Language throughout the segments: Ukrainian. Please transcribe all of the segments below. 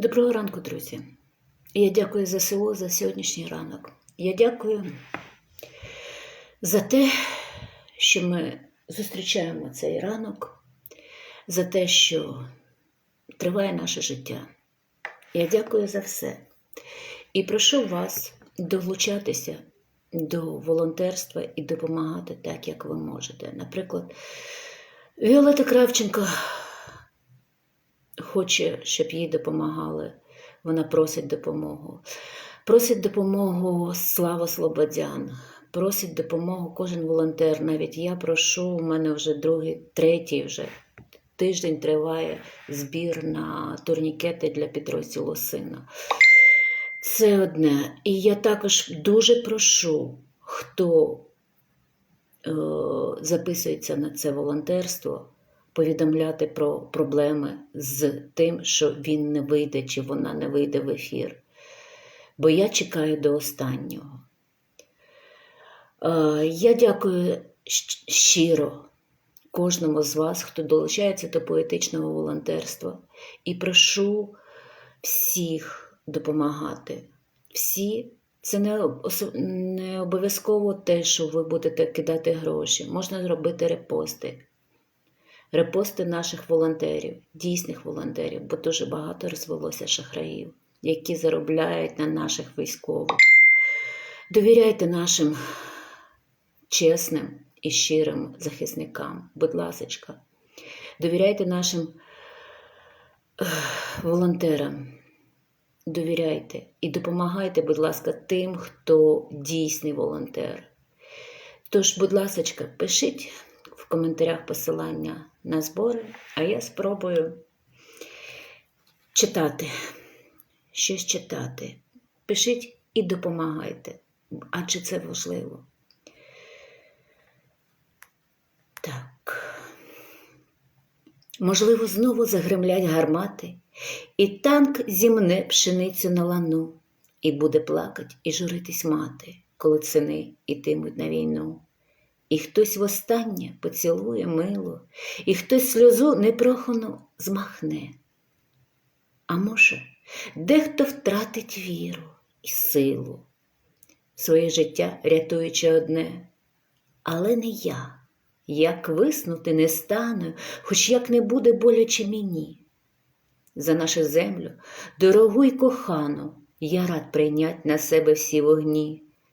Доброго ранку, друзі. Я дякую ЗСУ за сьогоднішній ранок. Я дякую за те, що ми зустрічаємо цей ранок, за те, що триває наше життя. Я дякую за все. І прошу вас долучатися до волонтерства і допомагати так, як ви можете. Наприклад, Віолета Кравченко хоче, щоб їй допомагали. Вона просить допомогу. Просить допомогу Слава Слободян, просить допомогу кожен волонтер. Навіть я прошу, у мене вже другий, третій вже тиждень триває збір на турнікети для підрозділу сина. Це одне. І я також дуже прошу, хто е, записується на це волонтерство, повідомляти про проблеми з тим, що він не вийде чи вона не вийде в ефір. Бо я чекаю до останнього. Е, Я дякую щиро кожному з вас, хто долучається до поетичного волонтерства, і прошу всіх допомагати. Всі. Це не, не обов'язково те, що ви будете кидати гроші. Можна зробити репости. Репости наших волонтерів, дійсних волонтерів, бо дуже багато розвелося шахраїв, які заробляють на наших військових. Довіряйте нашим чесним і щирим захисникам, будь ласочка. Довіряйте нашим волонтерам. Довіряйте і допомагайте, будь ласка, тим, хто дійсний волонтер. Тож, будь ласка, пишіть коментарях посилання на збори, а я спробую читати, щось читати. Пишіть і допомагайте, адже це важливо. Так. Можливо, знову загремлять гармати, і танк зімне пшеницю на лану, і буде плакать і журитись мати, коли сини ітимуть на війну. І хтось востаннє поцілує мило, і хтось сльозу непрохану змахне. А може, дехто втратить віру і силу, своє життя рятуючи одне, але не я. Як виснути не стану, хоч як не буде боляче мені. За нашу землю, дорогу й кохану, я рад прийнять на себе всі вогні,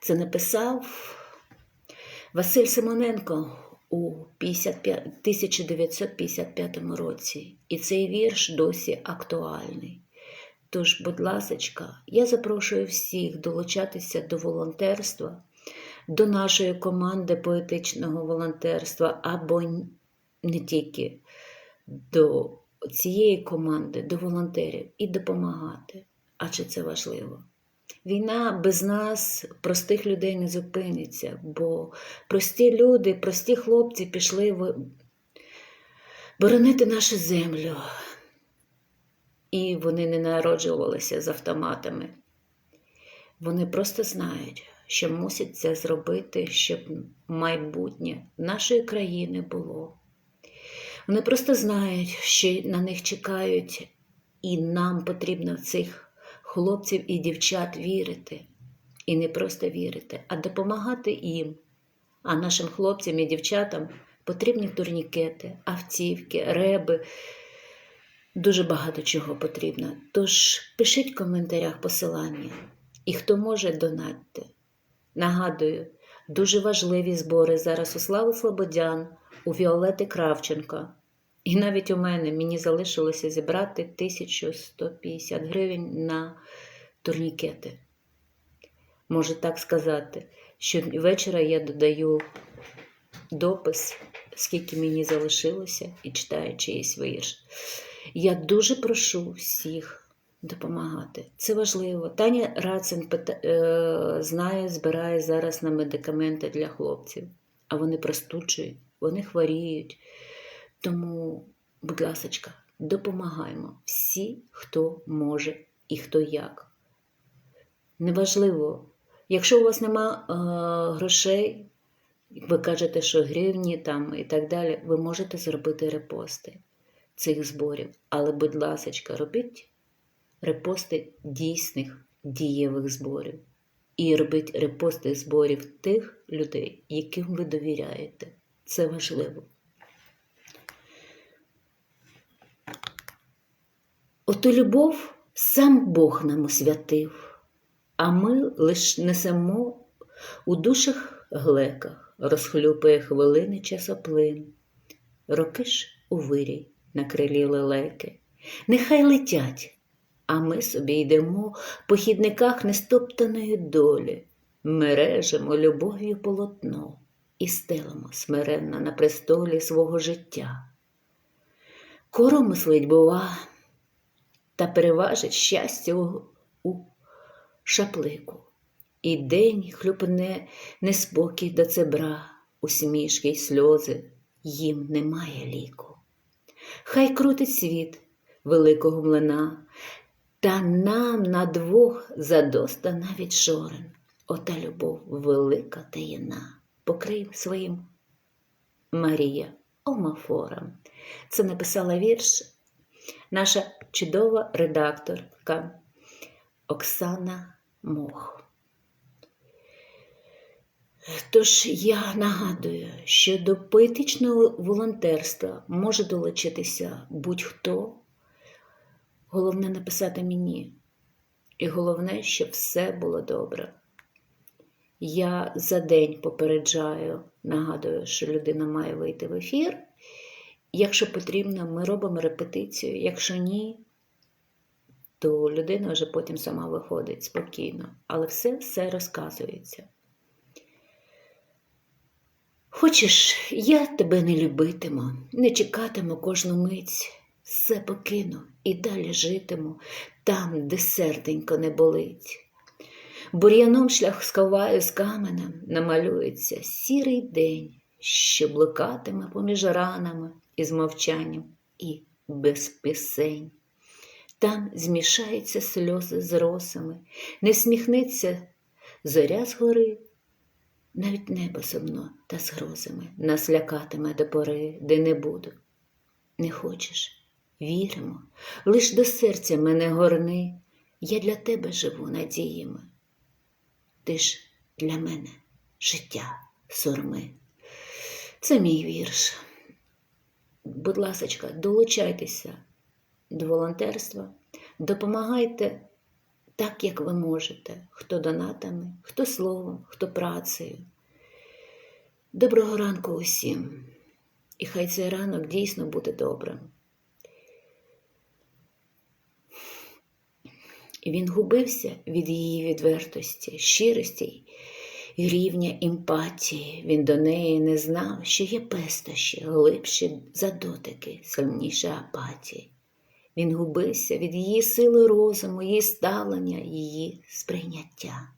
Це написав Василь Симоненко у 1955 році, і цей вірш досі актуальний. Тож, будь ласочка, я запрошую всіх долучатися до волонтерства, до нашої команди поетичного волонтерства, або не тільки до цієї команди, до волонтерів і допомагати, адже це важливо. Війна без нас, простих людей, не зупиниться, бо прості люди, прості хлопці пішли боронити нашу землю. І вони не народжувалися з автоматами. Вони просто знають, що мусять це зробити, щоб майбутнє нашої країни було. Вони просто знають, що на них чекають, і нам потрібно в цих хлопців і дівчат вірити. І не просто вірити, а допомагати їм. А нашим хлопцям і дівчатам потрібні турнікети, автівки, реби. Дуже багато чого потрібно. Тож пишіть в коментарях посилання. І хто може, донатьте. Нагадую, дуже важливі збори зараз у Слави Слободян, у Віолети Кравченко. І навіть у мене мені залишилося зібрати 1150 гривень на турнікети. Можу так сказати, що вечора я додаю допис, скільки мені залишилося, і читаю чиїсь вірш. Я дуже прошу всіх допомагати. Це важливо. Таня Рацин е, знає, збирає зараз на медикаменти для хлопців, а вони простуджують, вони хворіють. Тому, будь ласочка, допомагаємо всі, хто може і хто як. Неважливо, якщо у вас нема е, грошей, ви кажете, що гривні там і так далі, ви можете зробити репости цих зборів. Але, будь ласочка, робіть репости дійсних дієвих зборів. І робіть репости зборів тих людей, яким ви довіряєте. Це важливо. Оту любов сам Бог нам освятив, а ми лиш несемо у душах глеках, розхлюпає хвилини часоплин. Роки ж у вирій на крилі лелеки, нехай летять, а ми собі йдемо по хідниках нестоптаної долі, мережемо любов'ю полотно і стелимо смиренно на престолі свого життя. Коро мислить, бува, та переважить щастя у, шаплику. І день хлюпне неспокій до цебра, усмішки й сльози, їм немає ліку. Хай крутить світ великого млина, та нам на двох задоста навіть жорен. Ота любов велика таїна, покрив своїм Марія омафором. Це написала вірш наша чудова редакторка Оксана Мох. Тож я нагадую, що до поетичного волонтерства може долучитися будь-хто. Головне написати мені. І головне, щоб все було добре. Я за день попереджаю, нагадую, що людина має вийти в ефір. Якщо потрібно, ми робимо репетицію. Якщо ні, то людина вже потім сама виходить спокійно. Але все все розказується. Хочеш, я тебе не любитиму, не чекатиму кожну мить, все покину і далі житиму там, де серденько не болить. Бур'яном шлях сховаю з каменем, намалюється сірий день, що блукатиме поміж ранами із мовчанням і без пісень. Там змішаються сльози з росами, не всміхнеться зоря згори, навіть небо сумно та з грозами нас лякатиме до пори, де не буду. Не хочеш, віримо, лиш до серця мене горни, я для тебе живу надіями. Ти ж для мене життя сурми. Це мій вірш. Будь ласочка, долучайтеся до волонтерства, допомагайте так, як ви можете, хто донатами, хто словом, хто працею. Доброго ранку усім! І хай цей ранок дійсно буде добрим. І він губився від її відвертості, щирості і рівня емпатії. Він до неї не знав, що є пестощі, глибші за дотики, апатії. Він губився від її сили розуму, її ставлення, її сприйняття.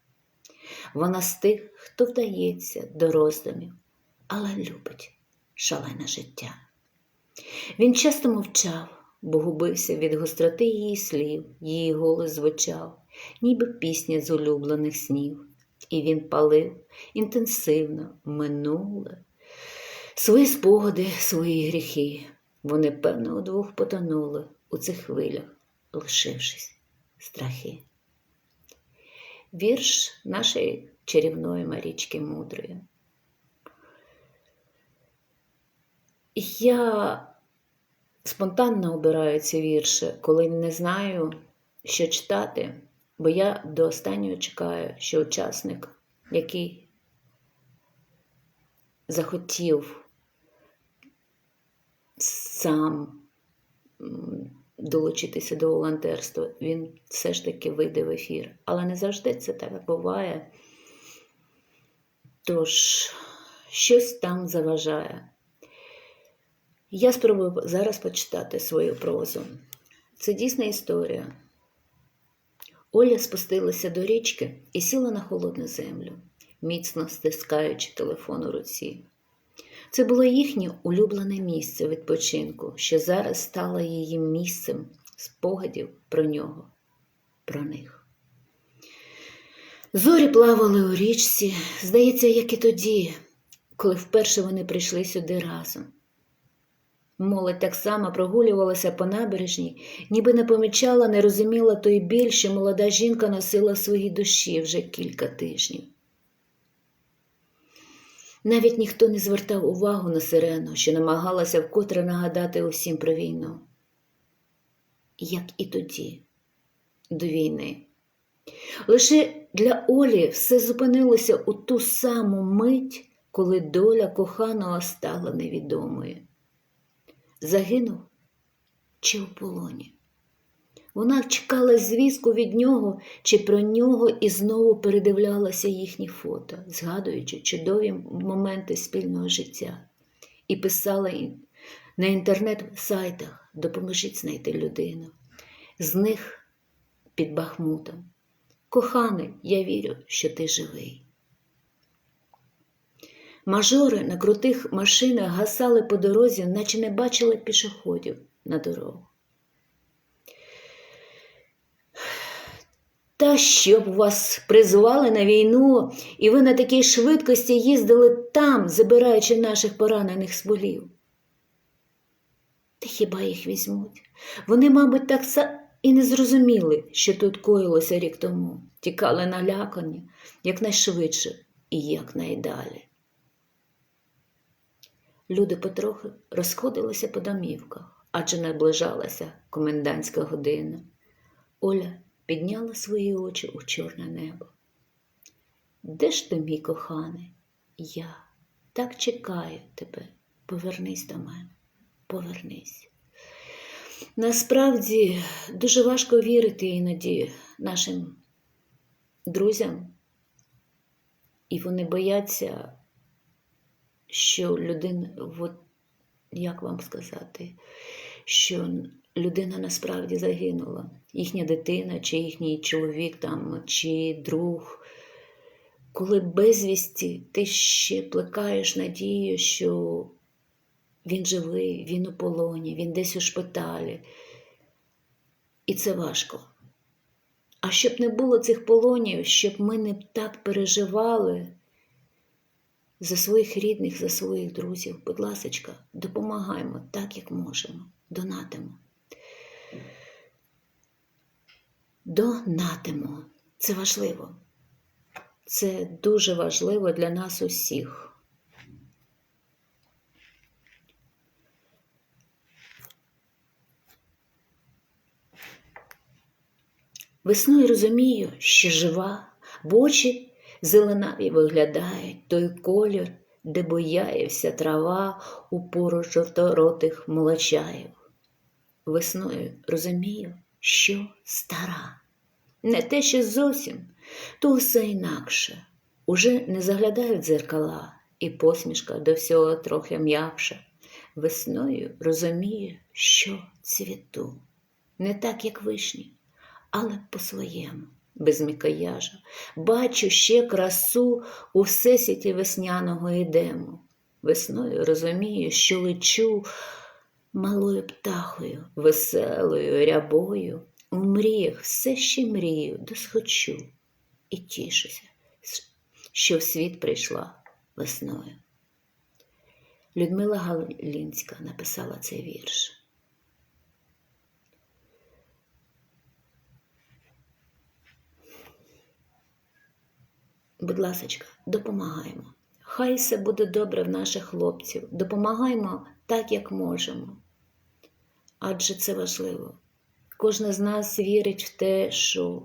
Вона з тих, хто вдається до роздумів, але любить шалене життя. Він часто мовчав, бо губився від гостроти її слів, її голос звучав, ніби пісня з улюблених снів. І він палив інтенсивно, минуле, свої спогади, свої гріхи. Вони, певно, удвох потонули у цих хвилях, лишившись страхи. Вірш нашої чарівної Марічки Мудрої. Я спонтанно обираю ці вірші, коли не знаю, що читати, бо я до останнього чекаю, що учасник, який захотів сам долучитися до волонтерства, він все ж таки вийде в ефір. Але не завжди це так буває. Тож, щось там заважає. Я спробую зараз почитати свою прозу. Це дійсна історія. Оля спустилася до річки і сіла на холодну землю, міцно стискаючи телефон у руці. Це було їхнє улюблене місце відпочинку, що зараз стало її місцем спогадів про нього, про них. Зорі плавали у річці, здається, як і тоді, коли вперше вони прийшли сюди разом. Молодь так само прогулювалася по набережній, ніби не помічала, не розуміла той біль, що молода жінка носила в своїй душі вже кілька тижнів. Навіть ніхто не звертав увагу на сирену, що намагалася вкотре нагадати усім про війну. Як і тоді, до війни. Лише для Олі все зупинилося у ту саму мить, коли доля коханого стала невідомою. Загинув чи у полоні. Вона чекала звістку від нього чи про нього і знову передивлялася їхні фото, згадуючи чудові моменти спільного життя, і писала на інтернет-сайтах Допоможіть знайти людину. З них під Бахмутом. Коханий, я вірю, що ти живий. Мажори на крутих машинах гасали по дорозі, наче не бачили пішоходів на дорогу. Та щоб вас призвали на війну, і ви на такій швидкості їздили там, забираючи наших поранених з болів. Та хіба їх візьмуть? Вони, мабуть, так і не зрозуміли, що тут коїлося рік тому, тікали налякані якнайшвидше і якнайдалі. Люди потрохи розходилися по домівках, адже наближалася комендантська година. Оля підняла свої очі у чорне небо. Де ж ти, мій коханий? Я так чекаю тебе. Повернись до мене, повернись. Насправді дуже важко вірити іноді нашим друзям, і вони бояться, що людина, от, як вам сказати, що людина насправді загинула, їхня дитина, чи їхній чоловік там, чи друг. Коли безвісті ти ще плекаєш надію, що він живий, він у полоні, він десь у шпиталі. І це важко. А щоб не було цих полонів, щоб ми не так переживали за своїх рідних, за своїх друзів, будь ласка, допомагаємо так, як можемо, донатимо. Донатимо. Це важливо. Це дуже важливо для нас усіх. Весною розумію, що жива, в очі зеленаві виглядають той колір, де бояється трава у пору жовторотих молочаїв. Весною розумію, що стара, не те, що зовсім, то все інакше. Уже не заглядають дзеркала, і посмішка до всього трохи м'якша. Весною розумію, що цвіту, не так, як вишні але по-своєму, без мікояжа. Бачу ще красу у всесвіті весняного ідему. Весною розумію, що лечу малою птахою, веселою рябою. У мріях все ще мрію, досхочу і тішуся, що в світ прийшла весною. Людмила Галінська написала цей вірш. Будь ласочка, допомагаємо. Хай все буде добре в наших хлопців. Допомагаємо так, як можемо. Адже це важливо. Кожен з нас вірить в те, що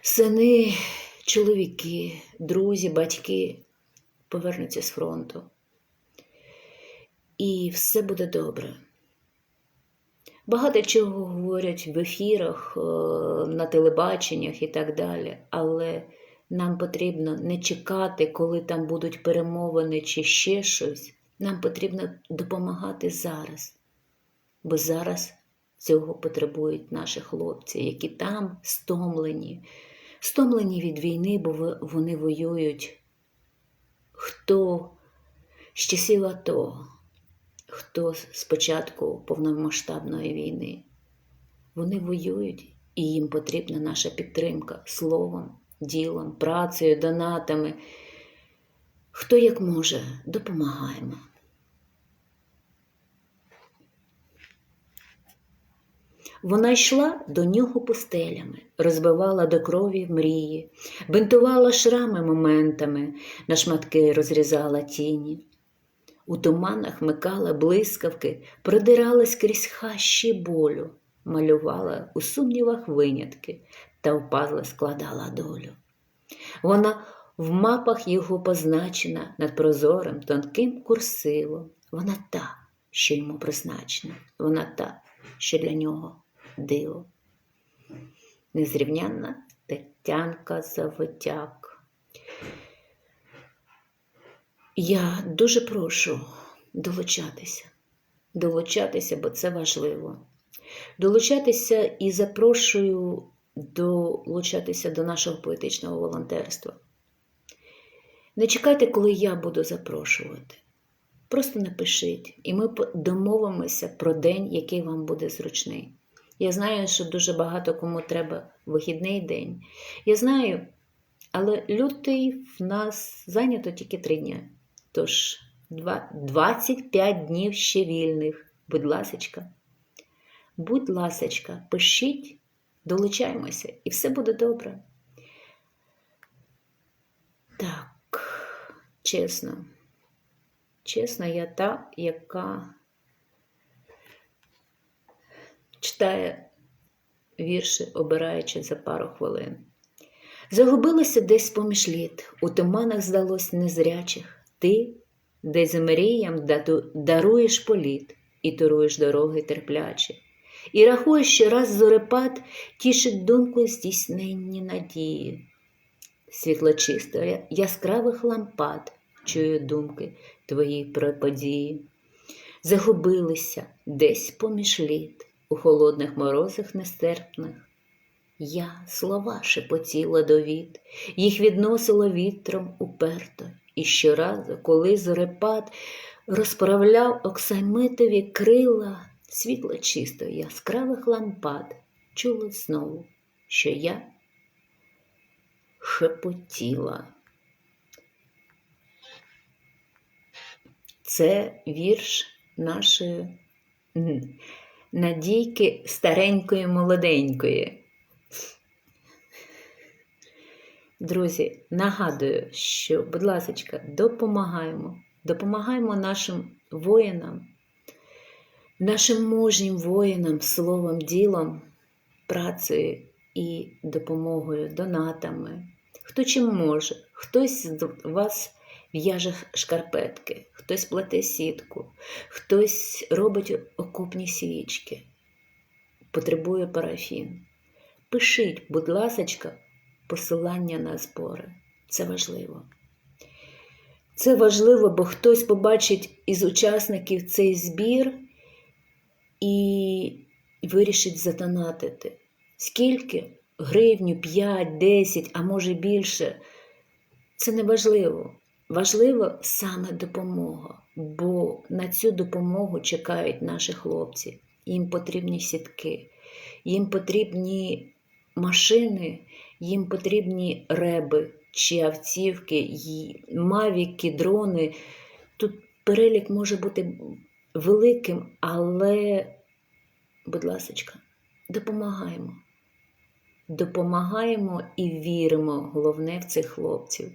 сини, чоловіки, друзі, батьки повернуться з фронту. І все буде добре. Багато чого говорять в ефірах, е, на телебаченнях і так далі, але нам потрібно не чекати, коли там будуть перемовини чи ще щось. Нам потрібно допомагати зараз, бо зараз Цього потребують наші хлопці, які там стомлені, стомлені від війни, бо вони воюють. Хто з часів АТО, хто з початку повномасштабної війни. Вони воюють, і їм потрібна наша підтримка словом, ділом, працею, донатами. Хто як може, допомагаємо. Вона йшла до нього пустелями, розбивала до крові мрії, бинтувала шрами моментами, на шматки розрізала тіні. У туманах микала блискавки, продиралась крізь хащі болю, малювала у сумнівах винятки та в пазли складала долю. Вона в мапах його позначена над прозорим, тонким курсивом. Вона та, що йому призначена, вона та, що для нього диво. Незрівнянна Тетянка Заводяк. Я дуже прошу долучатися, долучатися, бо це важливо. Долучатися і запрошую долучатися до нашого поетичного волонтерства. Не чекайте, коли я буду запрошувати. Просто напишіть, і ми домовимося про день, який вам буде зручний. Я знаю, що дуже багато кому треба вихідний день. Я знаю, але лютий в нас зайнято тільки три дні. Тож 25 днів ще вільних. Будь ласочка. Будь ласочка, пишіть, долучаємося, і все буде добре. Так, чесно. Чесно, я та, яка читає вірші, обираючи за пару хвилин. Загубилася десь поміж літ, у туманах здалось незрячих. Ти десь мріям даруєш політ і туруєш дороги терплячі. І рахуєш, що раз зорепад тішить думку здійсненні надії. Світлочисто я- яскравих лампад чую думки твої про події. Загубилися десь поміж літ, у холодних морозах нестерпних. Я слова шепотіла до віт, їх відносила вітром уперто, і щоразу, коли зорепад розправляв оксамитові крила, світло чисто яскравих лампад, чула знову, що я шепотіла. Це вірш нашої Надійки старенької молоденької. Друзі, нагадую, що, будь ласка, допомагаємо, допомагаємо нашим воїнам, нашим мужнім воїнам словом, ділом, працею і допомогою, донатами. Хто чим може, хтось з вас в'яже шкарпетки, хтось плете сітку, хтось робить окопні свічки, потребує парафін. Пишіть, будь ласочка, посилання на збори. Це важливо. Це важливо, бо хтось побачить із учасників цей збір і вирішить задонатити. Скільки? Гривню, 5, 10, а може більше. Це не важливо. Важливо саме допомога, бо на цю допомогу чекають наші хлопці. Їм потрібні сітки, їм потрібні машини, їм потрібні реби чи автівки, мавіки, дрони. Тут перелік може бути великим, але, будь ласка, допомагаємо. Допомагаємо і віримо, головне в цих хлопців.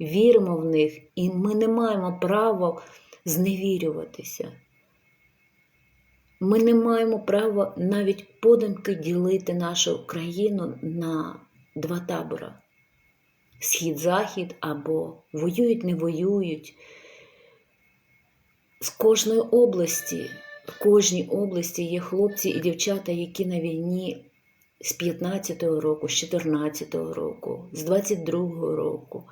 Віримо в них, і ми не маємо права зневірюватися. Ми не маємо права навіть подумки ділити нашу країну на два табора: схід-захід або воюють, не воюють. З кожної області, в кожній області є хлопці і дівчата, які на війні з 15-го року, з 14-го року, з 22-го року.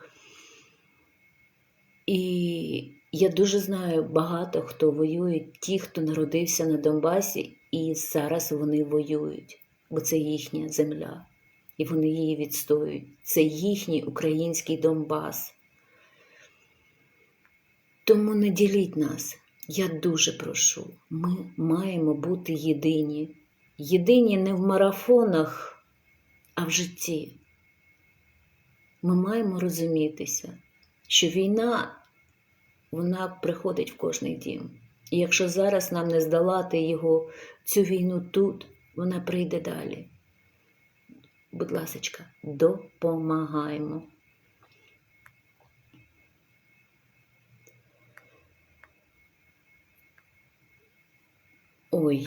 І я дуже знаю багато хто воює, ті, хто народився на Донбасі і зараз вони воюють, бо це їхня земля, і вони її відстоюють. Це їхній український Донбас. Тому не діліть нас. Я дуже прошу. Ми маємо бути єдині. Єдині не в марафонах, а в житті. Ми маємо розумітися, що війна вона приходить в кожний дім. І якщо зараз нам не здолати його, цю війну тут, вона прийде далі. Будь ласка, допомагаємо. Ой,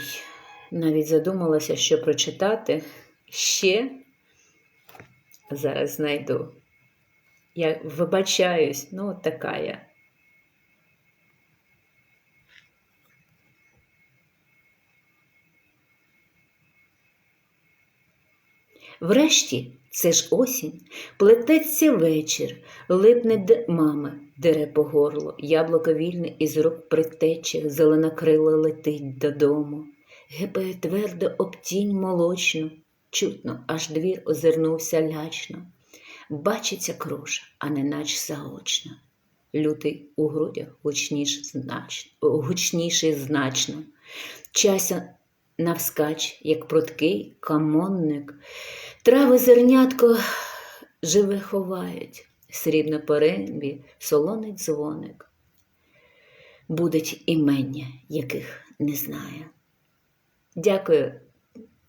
навіть задумалася, що прочитати ще зараз знайду. Я вибачаюсь, ну от така я. Врешті, це ж осінь, плететься вечір, липне мами, дере по горло, яблуко вільне із рук притече, зелена крила летить додому. Гепає твердо об тінь молочну, чутно, аж двір озирнувся лячно. Бачиться кроша, а не нач заочно. Лютий у грудях гучніш, знач... гучніший значно. Чася навскач, як пруткий камонник. Трави зернятко живе ховають, срібно по рембі солоний дзвоник. Будуть імення, яких не знає. Дякую,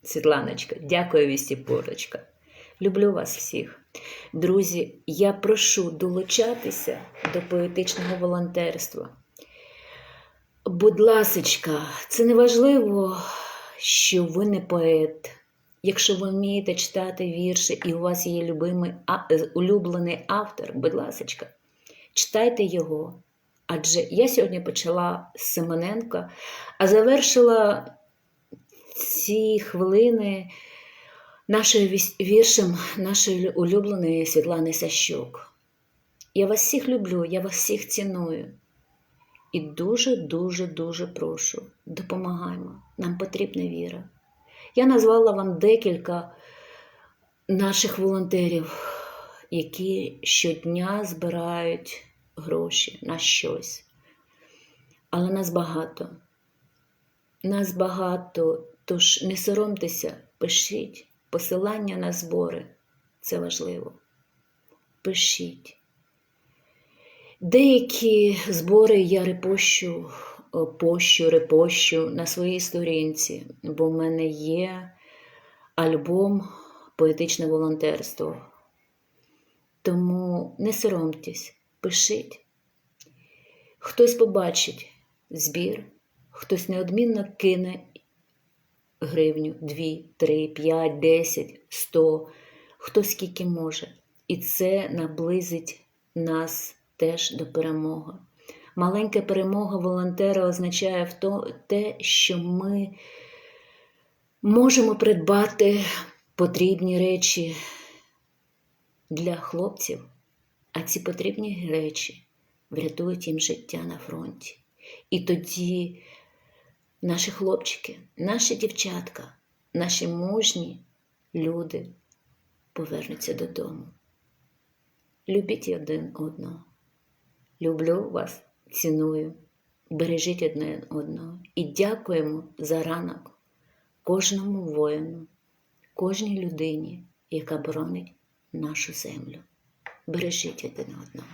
Світланочка, дякую, Вістіпорочка. Люблю вас всіх. Друзі, я прошу долучатися до поетичного волонтерства. Будь ласочка, це не важливо, що ви не поет. Якщо ви вмієте читати вірші і у вас є любимий, а, улюблений автор, будь ласочка, читайте його. Адже я сьогодні почала з Симоненка, а завершила ці хвилини нашою віршем нашої улюбленої Світлани Сащук. Я вас всіх люблю, я вас всіх ціную. І дуже-дуже дуже прошу, допомагаймо. Нам потрібна віра. Я назвала вам декілька наших волонтерів, які щодня збирають гроші на щось. Але нас багато. Нас багато, тож не соромтеся, пишіть. Посилання на збори це важливо. Пишіть. Деякі збори я репощу, пощу, репощу на своїй сторінці, бо в мене є альбом Поетичне волонтерство. Тому не соромтесь, пишіть. Хтось побачить збір, хтось неодмінно кине гривню, дві, три, п'ять, десять, сто, хто скільки може. І це наблизить нас теж до перемоги. Маленька перемога волонтера означає те, що ми можемо придбати потрібні речі для хлопців, а ці потрібні речі врятують їм життя на фронті. І тоді наші хлопчики, наші дівчатка, наші мужні люди повернуться додому. Любіть один одного. Люблю вас, ціную, бережіть одне одного і дякуємо за ранок кожному воїну, кожній людині, яка боронить нашу землю. Бережіть один одного.